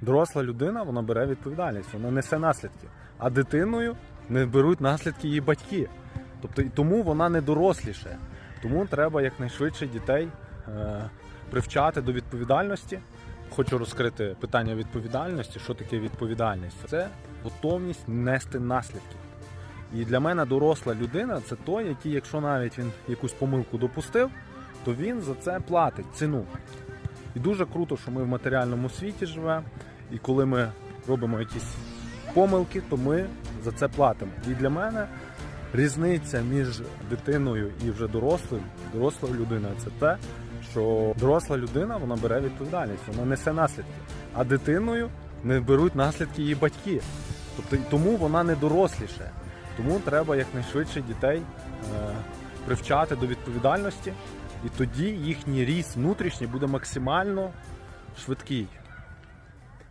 Доросла людина вона бере відповідальність, вона несе наслідки. А дитиною не беруть наслідки її батьки. Тобто тому вона не доросліше. Тому треба якнайшвидше дітей е, привчати до відповідальності. Хочу розкрити питання відповідальності. Що таке відповідальність? Це готовність нести наслідки. І для мене доросла людина це той, який, якщо навіть він якусь помилку допустив, то він за це платить ціну. І дуже круто, що ми в матеріальному світі живемо, і коли ми робимо якісь помилки, то ми за це платимо. І для мене різниця між дитиною і вже дорослим, дорослою людиною це те, що доросла людина вона бере відповідальність, вона несе наслідки. А дитиною не беруть наслідки її батьки. Тобто тому вона не доросліше. Тому треба якнайшвидше дітей е, привчати до відповідальності, і тоді їхній ріст внутрішній буде максимально швидкий.